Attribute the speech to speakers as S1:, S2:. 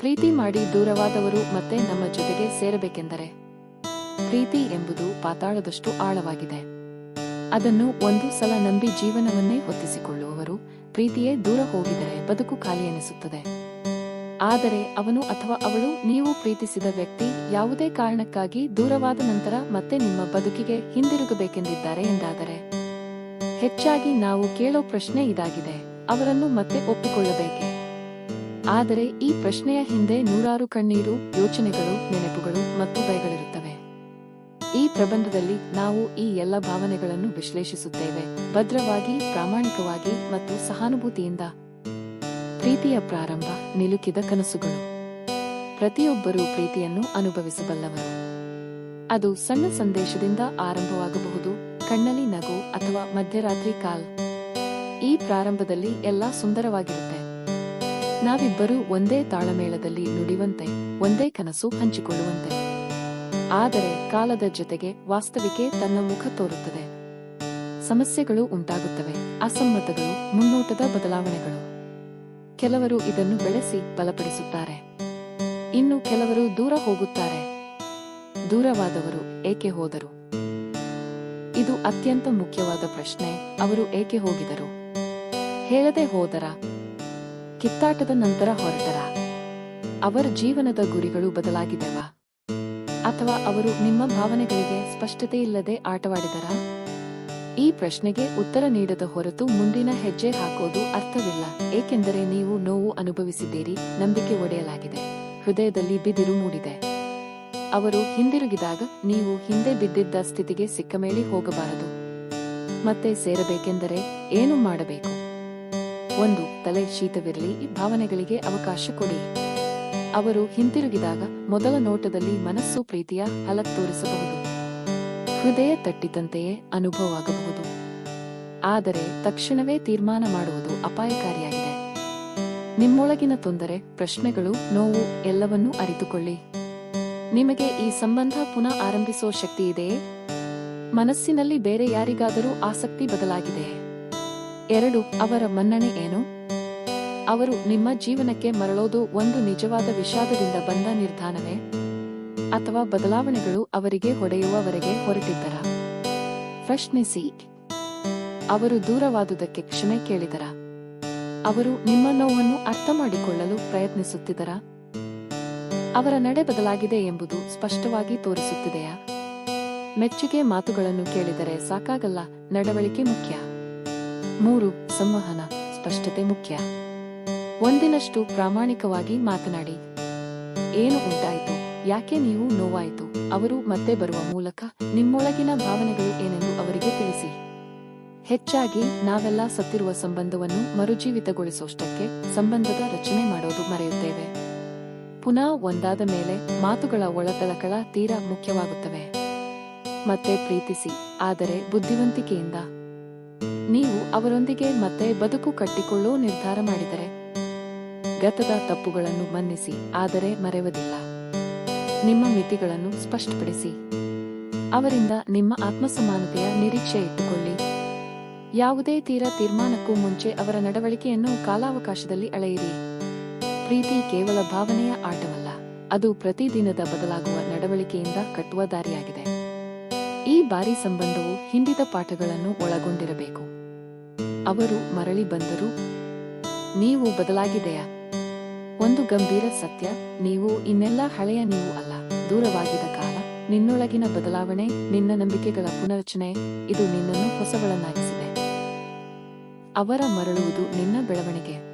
S1: ಪ್ರೀತಿ ಮಾಡಿ ದೂರವಾದವರು ಮತ್ತೆ ನಮ್ಮ ಜೊತೆಗೆ ಸೇರಬೇಕೆಂದರೆ ಪ್ರೀತಿ ಎಂಬುದು ಪಾತಾಳದಷ್ಟು ಆಳವಾಗಿದೆ. ಅದನ್ನು ಒಂದು ಸಲ ನಂಬಿ ಜೀವನವನ್ನೇ ಹೊತ್ತಿಸಿಕೊಳ್ಳುವವರು ಪ್ರೀತಿಯೇ ದೂರ ಹೋಗಿದರೆ ಬದುಕು ಖಾಲಿ ಎನಿಸುತ್ತದೆ. ಆದರೆ ಅವನು ಅಥವಾ ಅವಳು ನೀವು ಪ್ರೀತಿಸಿದ ವ್ಯಕ್ತಿ ಯಾವುದೇ ಕಾರಣಕ್ಕಾಗಿ ದೂರವಾದ ನಂತರ ಮತ್ತೆ ನಿಮ್ಮ ಬದುಕಿಗೆ ಹಿಂದಿರುಗಬೇಕೆಂದಿದ್ದಾರೆ ಎಂದಾದರೆ, ಹೆಚ್ಚಾಗಿ ನಾವು ಕೇಳೋ ಪ್ರಶ್ನೆ ಇದಾಗಿದೆ, ಅವರನ್ನು ಮತ್ತೆ ಒಪ್ಪಿಕೊಳ್ಳಬೇಕೆ? ಆದರೆ ಈ ಪ್ರಶ್ನೆಯ ಹಿಂದೆ ನೂರಾರು ಕಣ್ಣೀರು, ಯೋಚನೆಗಳು, ನೆನಪುಗಳು ಮತ್ತು ಭಯಗಳಿರುತ್ತವೆ. ಈ ಪ್ರಬಂಧದಲ್ಲಿ ನಾವು ಈ ಎಲ್ಲ ಭಾವನೆಗಳನ್ನು ವಿಶ್ಲೇಷಿಸುತ್ತೇವೆ. ಭದ್ರವಾಗಿ, ಪ್ರಾಮಾಣಿಕವಾಗಿ ಮತ್ತು ಸಹಾನುಭೂತಿಯಿಂದ. ಪ್ರೀತಿಯ ಪ್ರಾರಂಭ, ನಿಲುಕಿದ ಕನಸುಗಳು. ಪ್ರತಿಯೊಬ್ಬರೂ ಪ್ರೀತಿಯನ್ನು ಅನುಭವಿಸಬಲ್ಲವರು. ಅದು ಸಣ್ಣ ಸಂದೇಶದಿಂದ ಆರಂಭವಾಗಬಹುದು, ಕಣ್ಣಲ್ಲಿ ನಗು ಅಥವಾ ಮಧ್ಯರಾತ್ರಿ ಕಾಲ್. ಈ ಪ್ರಾರಂಭದಲ್ಲಿ ಎಲ್ಲ ಸುಂದರವಾಗಿರುತ್ತೆ. ನಾವಿಬ್ಬರೂ ಒಂದೇ ತಾಳಮೇಳದಲ್ಲಿ ನುಡಿವಂತೆ ಒಂದೇ ಕನಸು ಹಂಚಿಕೊಳ್ಳುವಂತೆ. ಆದರೆ ಕಾಲದ ಜೊತೆಗೆ ವಾಸ್ತವಿಕೆ ತನ್ನ ಮುಖ ತೋರುತ್ತದೆ. ಸಮಸ್ಯೆಗಳು ಉಂಟಾಗುತ್ತವೆ, ಅಸಮ್ಮತಗಳು, ಮುನ್ನೋಟದ ಬದಲಾವಣೆಗಳು. ಕೆಲವರು ಇದನ್ನು ಬೆಳೆಸಿ ಬಲಪಡಿಸುತ್ತಾರೆ. ಇನ್ನು ಕೆಲವರು ದೂರ ಹೋಗುತ್ತಾರೆ. ದೂರವಾದವರು ಏಕೆ ಹೋದರು? ಇದು ಅತ್ಯಂತ ಮುಖ್ಯವಾದ ಪ್ರಶ್ನೆ, ಅವರು ಏಕೆ ಹೋಗಿದರು? ಹೇಳದೆ ಹೋದರ? ಕಿತ್ತಾಟದ ನಂತರ ಹೊರಟರ. ಅವರ ಜೀವನದ ಗುರಿಗಳು ಬದಲಾಗಿದವ. ಅಥವಾ ಅವರು ನಿಮ್ಮ ಭಾವನೆಗಳಿಗೆ ಸ್ಪಷ್ಟತೆ ಇಲ್ಲದೆ ಆಟವಾಡಿದರ. ಈ ಪ್ರಶ್ನೆಗೆ ಉತ್ತರ ನೀಡದ ಹೊರತು ಮುಂದಿನ ಹೆಜ್ಜೆ ಹಾಕೋದು ಅರ್ಥವಿಲ್ಲ. ಏಕೆಂದರೆ ನೀವು ನೋವು ಅನುಭವಿಸಿದ್ದೀರಿ, ನಂಬಿಕೆ ಒಡೆಯಲಾಗಿದೆ. ಹೃದಯದಲ್ಲಿ ಬಿದಿರು ಮೂಡಿದೆ. ಅವರು ಹಿಂದಿರುಗಿದಾಗ ನೀವು ಹಿಂದೆ ಬಿದ್ದಿದ್ದ ಸ್ಥಿತಿಗೆ ಸಿಕ್ಕ ಮೇಲೆ ಹೋಗಬಾರದು. ಮತ್ತೆ ಸೇರಬೇಕೆಂದರೆ ಏನು ಮಾಡಬೇಕು? ಒಂದು ತಲೆ ಶೀತವಿರಲಿ, ಭಾವನೆಗಳಿಗೆ ಅವಕಾಶ ಕೊಡಿ. ಅವರು ಹಿಂತಿರುಗಿದಾಗ ಮೊದಲ ನೋಟದಲ್ಲಿ ಮನಸ್ಸು ಪ್ರೀತಿಯ ಹಲಕ್ ತೋರಿಸಬಹುದು. ಹೃದಯ ತಟ್ಟಿದಂತೆಯೇ ಅನುಭವವಾಗಬಹುದು ಆದರೆ ತಕ್ಷಣವೇ ತೀರ್ಮಾನ ಮಾಡುವುದು ಅಪಾಯಕಾರಿಯಾಗಿದೆ. ನಿಮ್ಮೊಳಗಿನ ತೊಂದರೆ, ಪ್ರಶ್ನೆಗಳು, ನೋವು ಎಲ್ಲವನ್ನೂ ಅರಿತುಕೊಳ್ಳಿ. ನಿಮಗೆ ಈ ಸಂಬಂಧ ಪುನಃ ಆರಂಭಿಸೋ ಶಕ್ತಿ ಇದೆಯೇ? ಮನಸ್ಸಿನಲ್ಲಿ ಬೇರೆ ಯಾರಿಗಾದರೂ ಆಸಕ್ತಿ ಬದಲಾಗಿದೆಯೇ ಎರಡು, ಅವರ ಮನ್ನಣೆ ಏನು? ಅವರು ನಿಮ್ಮ ಜೀವನಕ್ಕೆ ಮರಳೋದು ಒಂದು ನಿಜವಾದ ವಿಷಾದದಿಂದ ಬಂದ ನಿರ್ಧಾರವೇ ಅಥವಾ ಬದಲಾವಣೆಗಳು ಅವರಿಗೆ ಹೊಡೆಯುವವರೆಗೆ ಹೊರಟಿದ್ದರ? ಪ್ರಶ್ನಿಸಿ. ಅವರು ದೂರವಾದುದಕ್ಕೆ ಕ್ಷಮೆ ಕೇಳಿದರ? ಅವರು ನಿಮ್ಮ ನೋವನ್ನು ಅರ್ಥ ಮಾಡಿಕೊಳ್ಳಲು ಪ್ರಯತ್ನಿಸುತ್ತಿದ್ದರ? ಅವರ ನಡೆ ಬದಲಾಗಿದೆ ಎಂಬುದು ಸ್ಪಷ್ಟವಾಗಿ ತೋರಿಸುತ್ತಿದೆಯಾ? ಮೆಚ್ಚುಗೆ ಮಾತುಗಳನ್ನು ಕೇಳಿದರೆ ಸಾಕಾಗಲ್ಲ, ನಡವಳಿಕೆ ಮುಖ್ಯ. ಮೂರು ಸಂವಹನ, ಸ್ಪಷ್ಟತೆ ಮುಖ್ಯ. ಒಂದಿನಷ್ಟು ಪ್ರಾಮಾಣಿಕವಾಗಿ ಮಾತನಾಡಿ. ಏನು ಉಂಟಾಯಿತು? ಯಾಕೆ ನೀವು ನೋವಾಯಿತು? ಅವರು ಮತ್ತೆ ಬರುವ ಮೂಲಕ ನಿಮ್ಮೊಳಗಿನ ಭಾವನೆಗಳು ಏನೆಂದು ಅವರಿಗೆ ತಿಳಿಸಿ. ಹೆಚ್ಚಾಗಿ ನಾವೆಲ್ಲ ಸತ್ತಿರುವ ಸಂಬಂಧವನ್ನು ಮರುಜೀವಿತಗೊಳಿಸುವಷ್ಟಕ್ಕೆ ಸಂಬಂಧದ ರಚನೆ ಮಾಡೋದು ಮರೆಯುತ್ತೇವೆ. ಪುನಃ ಒಂದಾದ ಮೇಲೆ ಮಾತುಗಳ ಒಳತಳಕಳ ತೀರಾ ಮುಖ್ಯವಾಗುತ್ತವೆ. ಮತ್ತೆ ಪ್ರೀತಿಸಿ, ಆದರೆ ಬುದ್ಧಿವಂತಿಕೆಯಿಂದ. ನೀವು ಅವರೊಂದಿಗೆ ಮತ್ತೆ ಬದುಕು ಕಟ್ಟಿಕೊಳ್ಳೋ ನಿರ್ಧಾರ ಮಾಡಿದರೆ. ಗತದ ತಪ್ಪುಗಳನ್ನು ಮನ್ನಿಸಿ, ಆದರೆ ಮರೆಯುವುದಿಲ್ಲ ನಿಮ್ಮ ಮಿತಿಗಳನ್ನು ಸ್ಪಷ್ಟಪಡಿಸಿ. ಅವರಿಂದ ನಿಮ್ಮ ಆತ್ಮಸಮಾನತೆಯ ನಿರೀಕ್ಷೆ ಇಟ್ಟುಕೊಳ್ಳಿ. ಯಾವುದೇ ತೀರ ತೀರ್ಮಾನಕ್ಕೂ ಮುಂಚೆ ಅವರ ನಡವಳಿಕೆಯನ್ನು ಕಾಲಾವಕಾಶದಲ್ಲಿ ಅಳೆಯಿರಿ. ಪ್ರೀತಿ ಕೇವಲ ಭಾವನೆಯ ಆಟವಲ್ಲ, ಅದು ಪ್ರತಿದಿನದ ಬದಲಾಗುವ ನಡವಳಿಕೆಯಿಂದ ಕಟ್ಟುವ ದಾರಿಯಾಗಿದೆ. ಈ ಬಾರಿ ಸಂಬಂಧವು ಹಿಂದಿದ ಪಾಠಗಳನ್ನು ಒಳಗೊಂಡಿರಬೇಕು. ಅವರು ಮರಳಿ ಬಂದರು. ನೀವು ಬದಲಾಗಿದೆಯಾ? ಒಂದು ಗಂಭೀರ ಸತ್ಯ. ನೀವು ಇನ್ನೆಲ್ಲ ಹಳೆಯ ನೀವು ಅಲ್ಲ. ದೂರವಾಗಿದ ಕಾಲ. ನಿನ್ನೊಳಗಿನ ಬದಲಾವಣೆ, ನಿನ್ನ ನಂಬಿಕೆಗಳ ಪುನರಚನೆ ಇದು ನಿನ್ನನ್ನು ಹೊಸವಳನ್ನಾಗಿಸಿದೆ ಅವರ ಮರಳುವುದು ನಿನ್ನ ಬೆಳವಣಿಗೆ.